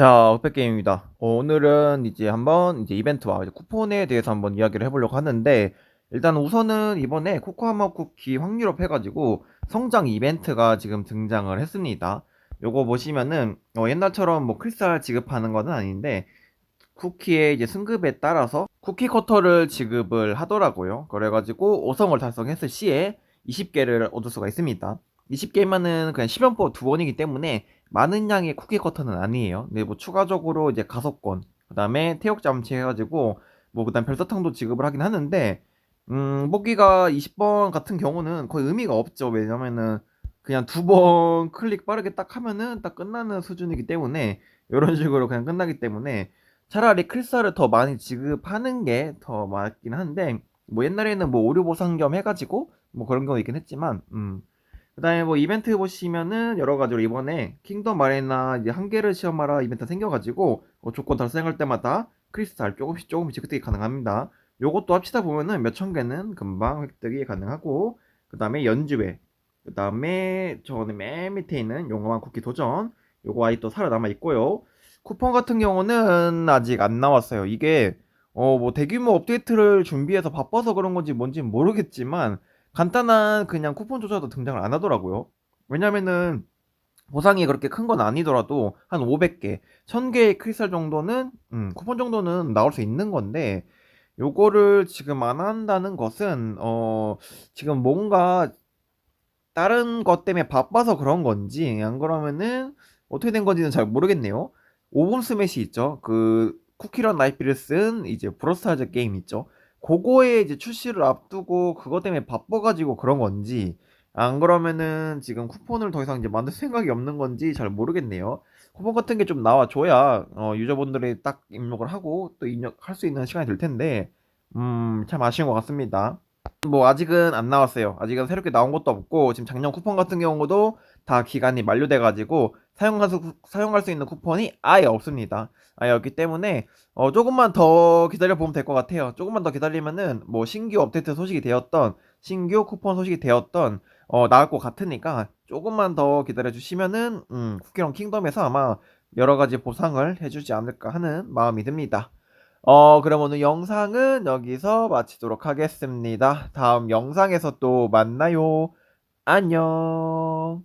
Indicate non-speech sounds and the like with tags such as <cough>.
자, 흑백게임입니다. 어, 오늘은 이제 한번 이제 이벤트와 이제 쿠폰에 대해서 한번 이야기를 해보려고 하는데, 일단 우선은 이번에 코코아마 쿠키 확률업 해가지고 성장 이벤트가 지금 등장을 했습니다. 요거 보시면은, 어, 옛날처럼 뭐 크리스탈 지급하는 거는 아닌데, 쿠키의 이제 승급에 따라서 쿠키 커터를 지급을 하더라고요. 그래가지고 5성을 달성했을 시에 20개를 얻을 수가 있습니다. 20개면은 그냥 10연포 두 번이기 때문에 많은 양의 쿠키 커터는 아니에요. 근데 뭐 추가적으로 이제 가속권, 그 다음에 태역 잠치 해가지고 뭐 그다음 별사탕도 지급을 하긴 하는데 음 뽑기가 20번 같은 경우는 거의 의미가 없죠. 왜냐면은 그냥 두 번 <laughs> 클릭 빠르게 딱 하면은 딱 끝나는 수준이기 때문에 이런 식으로 그냥 끝나기 때문에 차라리 크리스탈을 더 많이 지급하는 게 더 맞긴 한데 뭐 옛날에는 뭐 오류 보상 겸 해가지고 뭐 그런 경우 있긴 했지만 음 그 다음에 뭐 이벤트 보시면은 여러 가지로 이번에 킹덤 아레나 이제 한 개를 시험하라 이벤트 생겨가지고 어, 조건 달성할 때마다 크리스탈 조금씩 조금씩 획득이 가능합니다. 요것도 합치다 보면은 몇 천 개는 금방 획득이 가능하고 그 다음에 연주회 그 다음에 저는 맨 밑에 있는 용감한 쿠키 도전 요거 아직 또 살아남아 있고요. 쿠폰 같은 경우는 아직 안 나왔어요. 이게 어 뭐 대규모 업데이트를 준비해서 바빠서 그런 건지 뭔지 모르겠지만 간단한 그냥 쿠폰 조차도 등장을 안 하더라고요. 왜냐면은 보상이 그렇게 큰 건 아니더라도 한 500개, 1000개의 크리스탈 정도는 음, 쿠폰 정도는 나올 수 있는 건데 요거를 지금 안 한다는 것은 어 지금 뭔가 다른 것 때문에 바빠서 그런 건지 안 그러면은 어떻게 된 건지는 잘 모르겠네요. 오븐 스매시 있죠. 그 쿠키런 나이피를 쓴 이제 브로스타즈 게임 있죠. 그거에 이제 출시를 앞두고 그것 때문에 바빠가지고 그런 건지 안 그러면은 지금 쿠폰을 더 이상 이제 만들 생각이 없는 건지 잘 모르겠네요. 쿠폰 같은 게 좀 나와줘야 어, 유저분들이 딱 입력을 하고 또 입력할 수 있는 시간이 될 텐데 음, 참 아쉬운 것 같습니다. 뭐 아직은 안 나왔어요. 아직은 새롭게 나온 것도 없고 지금 작년 쿠폰 같은 경우도 다 기간이 만료돼 가지고 사용할 수 사용할 수 있는 쿠폰이 아예 없습니다. 아예 없기 때문에 어 조금만 더 기다려 보면 될 것 같아요. 조금만 더 기다리면은 뭐 신규 업데이트 소식이 되었던 신규 쿠폰 소식이 되었던 어 나올 것 같으니까 조금만 더 기다려 주시면은 음 쿠키런 킹덤에서 아마 여러 가지 보상을 해주지 않을까 하는 마음이 듭니다. 어, 그럼 오늘 영상은 여기서 마치도록 하겠습니다. 다음 영상에서 또 만나요. 안녕.